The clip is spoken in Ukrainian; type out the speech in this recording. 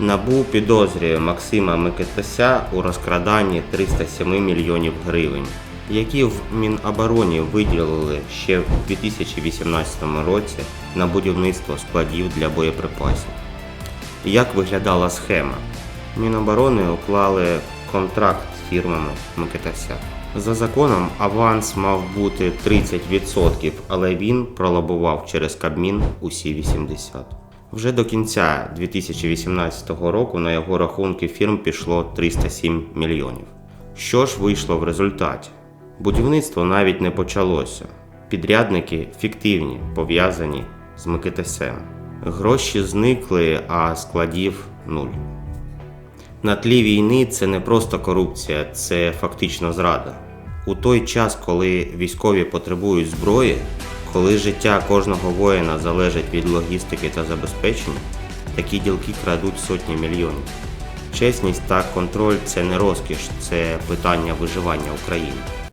НАБУ підозрює Максима Микитася у розкраданні 307 мільйонів гривень, які в Мінобороні виділили ще в 2018 році на будівництво складів для боєприпасів. Як виглядала схема? Міноборони уклали контракт з фірмами Микитася. За законом аванс мав бути 30%, але він пролобував через Кабмін усі 80%. Вже до кінця 2018 року на його рахунки фірм пішло 307 мільйонів. Що ж вийшло в результаті? Будівництво навіть не почалося. Підрядники фіктивні, пов'язані з Микитасем. Гроші зникли, а складів нуль. На тлі війни це не просто корупція, це фактично зрада. У той час, коли військові потребують зброї, коли життя кожного воїна залежить від логістики та забезпечення, такі ділки крадуть сотні мільйонів. Чесність та контроль це не розкіш, це питання виживання України.